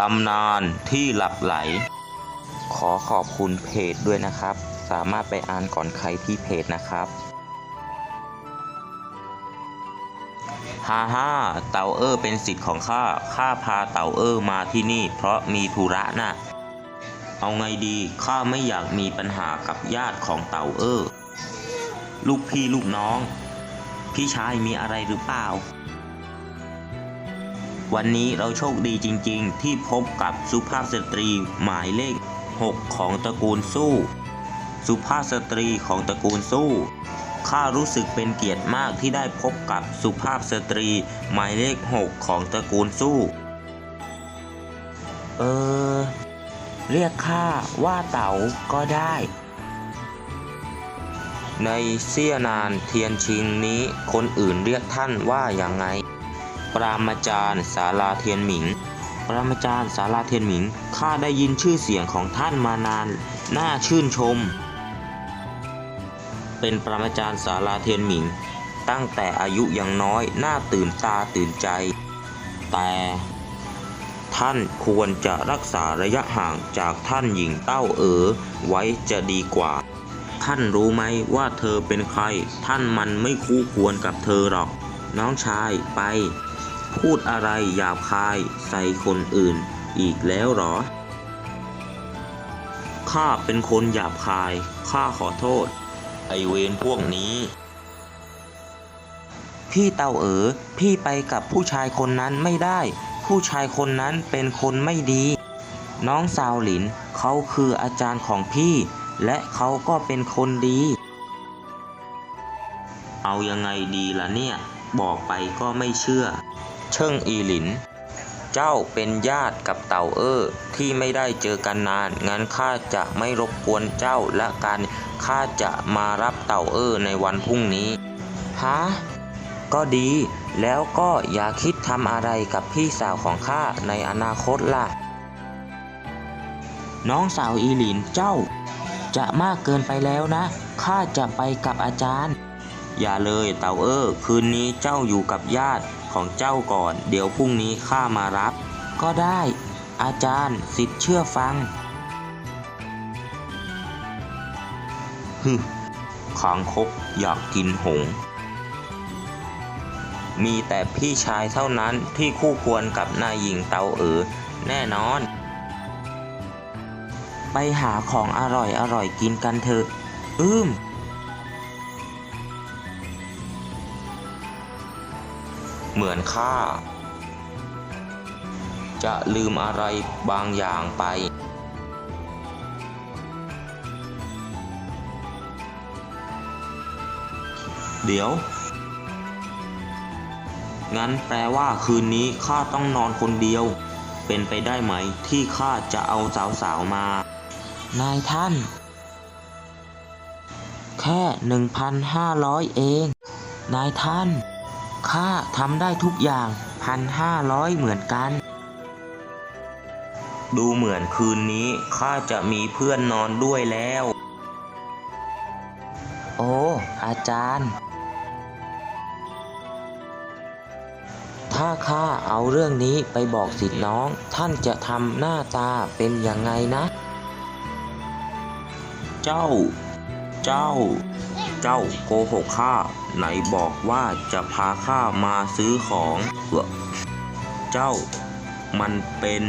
ตำนานที่หลักไหล ขอขอบคุณเพจด้วยนะครับ สามารถไปอ่านก่อนใครที่เพจนะครับฮ่าฮ่าเต่าเออเป็นสิทธิ์ของข้า ข้าพาเต่าเออมาที่นี่ เพราะมีธุระน่ะ เอาไงดี ข้าไม่อยากมีปัญหากับญาติของเต่าเออ ลูกพี่ลูกน้อง พี่ชายมีอะไรหรือเปล่า วันนี้เราโชคดีจริงๆ ที่พบกับสุภาพสตรีหมายเลข 6 ของตระกูลสู้ สุภาพสตรีของตระกูลสู้ข้ารู้สึกเป็นเกียรติมากที่ได้พบกับสุภาพสตรีหมายเลข 6 ของตระกูลสู้ เออ เรียกข้าว่าเต๋าก็ได้ ในเสี้ยนานเทียนชิงนี้คนอื่นเรียกท่านว่าอย่างไง ปรามาจารย์ศาลาเทียนหมิง ปรามาจารย์ศาลาเทียนหมิง ข้าได้ยินชื่อเสียงของท่านมานาน น่าชื่นชม เป็นปรามาจารย์ศาลาเทียนหมิง ตั้งแต่อายุยังน้อย น่าตื่นตาตื่นใจ แต่ท่านควรจะรักษาระยะห่างจากท่านหญิงเต้าเอ๋อไว้จะดีกว่า ท่านรู้ไหมว่าเธอเป็นใคร ท่านมันไม่คู่ควรกับเธอหรอก น้องชายไป พูดอะไรหยาบคายใส่คนอื่นอีกแล้วหรอ ข้าเป็นคนหยาบคาย ข้าขอโทษ ไอเวรพวกนี้ พี่เตาเอ๋อ พี่ไปกับผู้ชายคนนั้นไม่ได้ ผู้ชายคนนั้นเป็นคนไม่ดี น้องสาวหลิน เขาคืออาจารย์ของพี่ และเขาก็เป็นคนดี เอายังไงดีล่ะเนี่ย บอกไปก็ไม่เชื่อ เชิ่งอีหลิน เจ้าเป็นญาติกับเต่าเอ้อที่ไม่ได้เจอกันนาน งั้นข้าจะไม่รบกวนเจ้าและกันข้าจะมารับเต่าเอ้อในวันพรุ่งนี้ ฮะ ก็ดี แล้วก็อย่าคิดทำอะไรกับพี่สาวของข้าในอนาคตล่ะ น้องสาวอีหลินเจ้า จะมากเกินไปแล้วนะ ข้าจะไปกับอาจารย์ อย่าเลยเต่าเอ้อคืนนี้เจ้าอยู่กับญาติของเจ้าก่อน เดี๋ยวพรุ่งนี้ข้ามารับ ก็ได้ อาจารย์สิทธิ์เชื่อฟังฮึขางคกอยากกินหง มีแต่พี่ชายเท่านั้นที่คู่ควรกับนายหญิงเตาเอ๋อแน่นอน ไปหาของอร่อยอร่อยกินกันเถอะ อืม เหมือนข้าจะลืมอะไรบางอย่างไปเดี๋ยว งั้นแปลว่าคืนนี้ข้าต้องนอนคนเดียว เป็นไปได้ไหมที่ข้าจะเอาสาวๆมา นายท่าน แค่หนึ่งพันห้าร้อยเอง นายท่าน ข้าทำได้ทุกอย่างพันห้าร้อยเหมือนกัน ดูเหมือนคืนนี้ข้าจะมีเพื่อนนอนด้วยแล้ว โอ้ อาจารย์ ถ้าข้าเอาเรื่องนี้ไปบอกสิทธิ์น้อง ท่านจะทำหน้าตาเป็นยังไงนะ เจ้า เจ้า เจ้าโกหกข้าไหนบอกว่าจะพาข้ามาซื้อของเอ่อเจ้ามันเป็น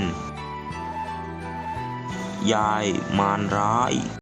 ยายมารร้าย